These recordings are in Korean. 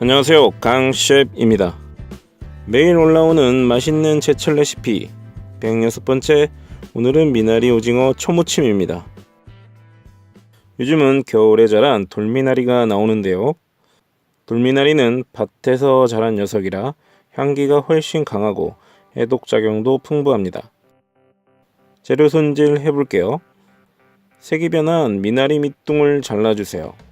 안녕하세요. 강셰프입니다. 매일 올라오는 맛있는 제철 레시피 106번째 오늘은 미나리 오징어 초무침입니다. 요즘은 겨울에 자란 돌미나리가 나오는데요. 돌미나리는 밭에서 자란 녀석이라 향기가 훨씬 강하고 해독작용도 풍부합니다. 재료 손질 해볼게요. 색이 변한 미나리 밑둥을 잘라주세요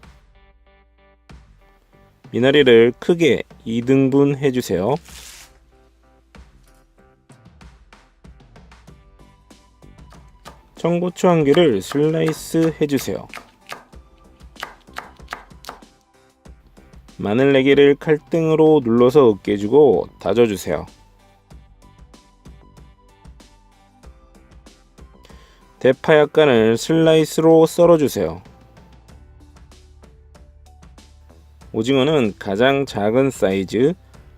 미나리를 크게 2등분 해주세요. 청고추 한 개를 슬라이스 해주세요. 마늘 4개를 칼등으로 눌러서 으깨주고 다져주세요. 대파 약간을 슬라이스로 썰어주세요. 오징어는 가장 작은 사이즈,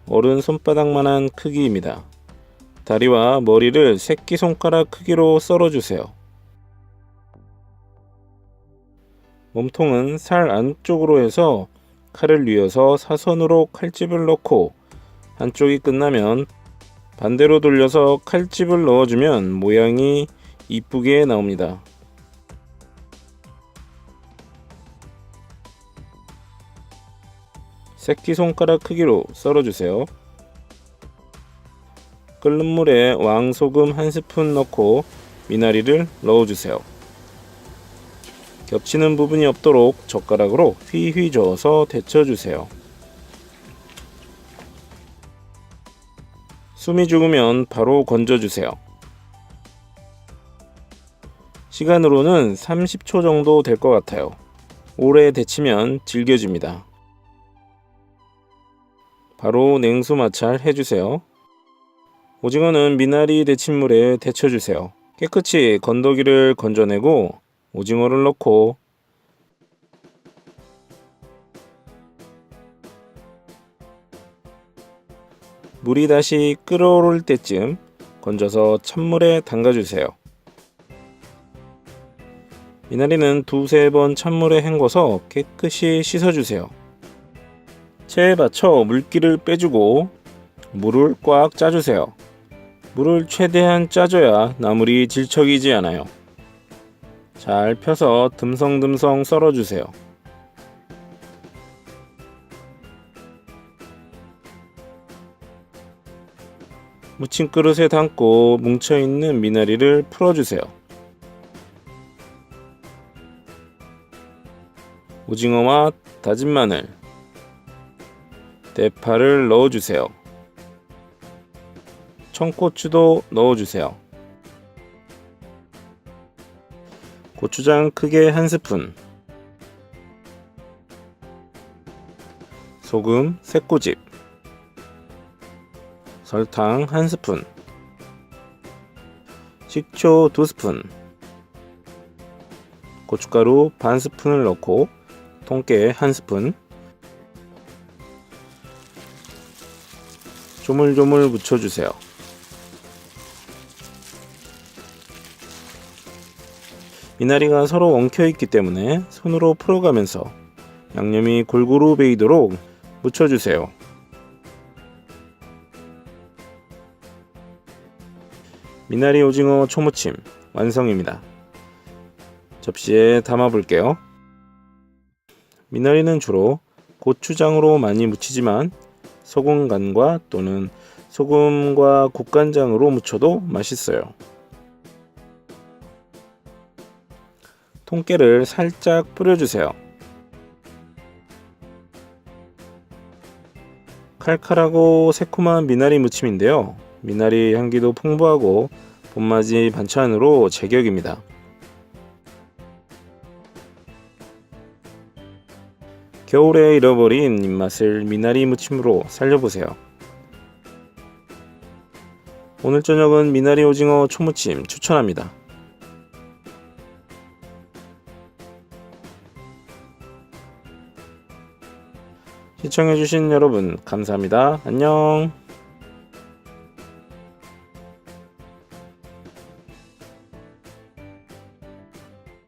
어른 손바닥만한 크기입니다. 다리와 머리를 새끼손가락 크기로 썰어주세요. 몸통은 살 안쪽으로 해서 칼을 뉘어서 사선으로 칼집을 넣고 한쪽이 끝나면 반대로 돌려서 칼집을 넣어주면 모양이 이쁘게 나옵니다. 새끼손가락 크기로 썰어주세요. 끓는 물에 왕소금 한 스푼 넣고 미나리를 넣어주세요. 겹치는 부분이 없도록 젓가락으로 휘휘 저어서 데쳐주세요. 숨이 죽으면 바로 건져주세요. 시간으로는 30초 정도 될 것 같아요. 오래 데치면 질겨집니다. 바로 냉수 마찰 해주세요. 오징어는 미나리 데친 물에 데쳐주세요. 깨끗이 건더기를 건져내고 오징어를 넣고 물이 다시 끓어오를 때쯤 건져서 찬물에 담가주세요. 미나리는 두세 번 찬물에 헹궈서 깨끗이 씻어주세요. 체에 받쳐 물기를 빼주고 물을 꽉 짜주세요. 물을 최대한 짜줘야 나물이 질척이지 않아요. 잘 펴서 듬성듬성 썰어주세요. 무침 그릇에 담고 뭉쳐있는 미나리를 풀어주세요. 오징어와 다진 마늘, 대파를 넣어주세요. 청고추도 넣어주세요. 고추장 크게 한 스푼, 소금 3꼬집, 설탕 한 스푼, 식초 2스푼, 고춧가루 반 스푼을 넣고 통깨 한 스푼, 조물조물 묻혀주세요. 미나리가 서로 엉켜있기 때문에 손으로 풀어가면서 양념이 골고루 배이도록 묻혀주세요. 미나리 오징어 초무침 완성입니다. 접시에 담아볼게요. 미나리는 주로 고추장으로 많이 무치지만 소금 간과 또는 소금과 국간장으로 무쳐도 맛있어요. 통깨를 살짝 뿌려주세요. 칼칼하고 새콤한 미나리 무침인데요. 미나리 향기도 풍부하고 봄맞이 반찬으로 제격입니다. 겨울에 잃어버린 입맛을 미나리 무침으로 살려보세요. 오늘 저녁은 미나리 오징어 초무침 추천합니다. 시청해주신 여러분 감사합니다. 안녕.